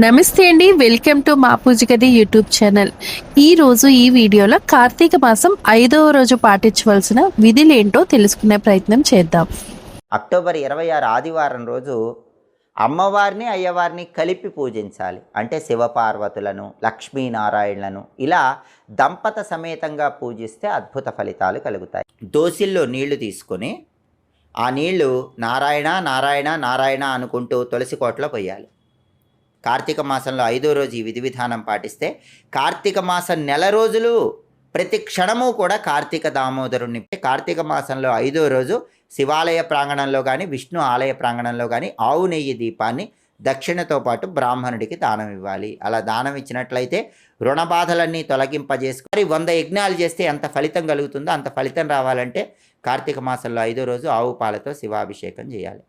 నమస్తే అండి. Welcome to మా పూజగది యూట్యూబ్ ఛానల్. ఈ రోజు ఈ వీడియోలో కార్తీక మాసం ఐదవ రోజు పాటించవలసిన విధులేంటో తెలుసుకునే ప్రయత్నం చేద్దాం. అక్టోబర్ ఇరవై ఆరు ఆదివారం రోజు అమ్మవారిని అయ్యవారిని కలిపి పూజించాలి. అంటే శివపార్వతులను లక్ష్మీనారాయణలను ఇలా దంపత సమేతంగా పూజిస్తే అద్భుత ఫలితాలు కలుగుతాయి. దోసిల్లో నీళ్ళు తీసుకొని ఆ నీళ్ళు నారాయణ నారాయణ నారాయణ అనుకుంటూ తులసి కోటలో పోయాలి. కార్తీక మాసంలో ఐదో రోజు ఈ విధి విధానం పాటిస్తే కార్తీక మాసం నెల రోజులు ప్రతి క్షణము కూడా కార్తీక దామోదరుణ్ణి కార్తీక మాసంలో ఐదో రోజు శివాలయ ప్రాంగణంలో కానీ విష్ణు ఆలయ ప్రాంగణంలో కానీ ఆవు నెయ్యి దీపాన్ని దక్షిణతో పాటు బ్రాహ్మణుడికి దానం ఇవ్వాలి. అలా దానం ఇచ్చినట్లయితే రుణ బాధలన్నీ తొలగింపజేసుకొని వంద యజ్ఞాలు చేస్తే ఎంత ఫలితం కలుగుతుందో అంత ఫలితం రావాలంటే కార్తీక మాసంలో ఐదో రోజు ఆవు పాలతో శివాభిషేకం చేయాలి.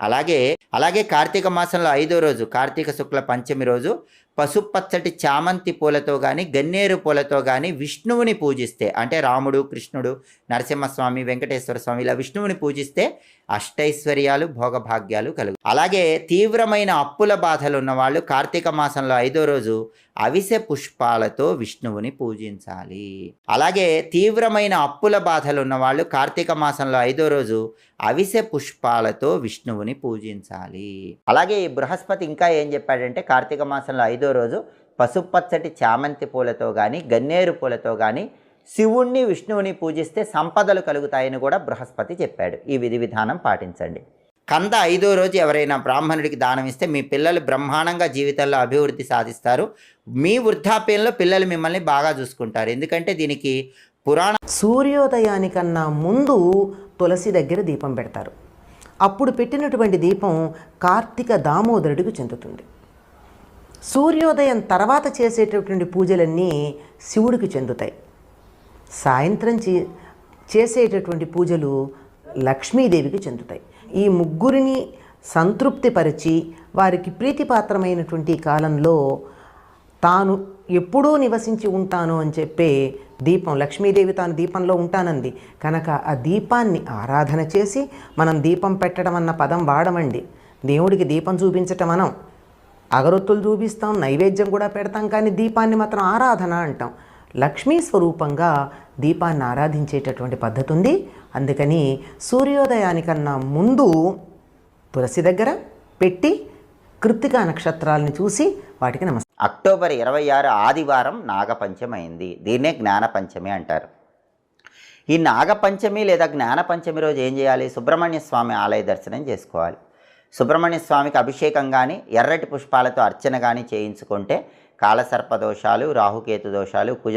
అలాగే అలాగే కార్తీక మాసంలో ఐదో రోజు కార్తీక శుక్ల పంచమి రోజు పసుపచ్చటి చామంతి పూలతో కానీ గన్నేరు పూలతో కానీ విష్ణువుని పూజిస్తే అంటే రాముడు కృష్ణుడు నరసింహస్వామి వెంకటేశ్వర స్వామి ఇలా విష్ణువుని పూజిస్తే అష్టైశ్వర్యాలు భోగభాగ్యాలు కలుగు. అలాగే తీవ్రమైన అప్పుల బాధలు ఉన్నవాళ్ళు కార్తీక మాసంలో ఐదో రోజు అవిసె పుష్పాలతో విష్ణువుని పూజించాలి. అలాగే తీవ్రమైన అప్పుల బాధలు ఉన్నవాళ్ళు కార్తీక మాసంలో ఐదో రోజు అవిసె పుష్పాలతో విష్ణువుని పూజించాలి. అలాగే ఈ బృహస్పతి ఇంకా ఏం చెప్పాడంటే కార్తీక మాసంలో ఐదో రోజు పసుపచ్చటి చామంతి పూలతో కానీ గన్నేరు పూలతో కానీ శివుణ్ణి విష్ణువుని పూజిస్తే సంపదలు కలుగుతాయని కూడా బృహస్పతి చెప్పాడు. ఈ విధి విధానం పాటించండి. కంద ఐదో రోజు ఎవరైనా బ్రాహ్మణుడికి దానం ఇస్తే మీ పిల్లలు బ్రహ్మాండంగా జీవితంలో అభివృద్ధి సాధిస్తారు. మీ వృద్ధాప్యంలో పిల్లలు మిమ్మల్ని బాగా చూసుకుంటారు. ఎందుకంటే దీనికి పురాణ సూర్యోదయానికన్నా ముందు తులసి దగ్గర దీపం పెడతారు. అప్పుడు పెట్టినటువంటి దీపం కార్తీక దామోదరుడికి చెందుతుంది. సూర్యోదయం తర్వాత చేసేటటువంటి పూజలన్నీ శివుడికి చెందుతాయి. సాయంత్రం చే చేసేటటువంటి పూజలు లక్ష్మీదేవికి చెందుతాయి. ఈ ముగ్గురిని సంతృప్తిపరిచి వారికి ప్రీతిపాత్రమైనటువంటి కాలంలో తాను ఎప్పుడూ నివసించి ఉంటాను అని చెప్పే దీపం లక్ష్మీదేవి తాను దీపంలో ఉంటానంది. కనుక ఆ దీపాన్ని ఆరాధన చేసి మనం దీపం పెట్టడం అన్న పదం వాడమండి. దేవుడికి దీపం చూపించటం మనం అగరొత్తులు చూపిస్తాం నైవేద్యం కూడా పెడతాం కానీ దీపాన్ని మాత్రం ఆరాధన అంటాం. లక్ష్మీ స్వరూపంగా దీపాన్ని ఆరాధించేటటువంటి పద్ధతి ఉంది అందుకని సూర్యోదయానికన్నా ముందు తులసి దగ్గర పెట్టి కృత్తిక నక్షత్రాలను చూసి వాటికి నమస్కారం అక్టోబర్ ఇరవై ఆరు ఆదివారం నాగపంచమి అయింది. దీన్నే జ్ఞానపంచమి అంటారు. ఈ నాగపంచమి లేదా జ్ఞానపంచమి రోజు ఏం చేయాలి? సుబ్రహ్మణ్య స్వామి ఆలయ దర్శనం చేసుకోవాలి. సుబ్రహ్మణ్య స్వామికి అభిషేకం కానీ ఎర్రటి పుష్పాలతో అర్చన కానీ చేయించుకుంటే కాలసర్ప దోషాలు రాహుకేతు దోషాలు కుజ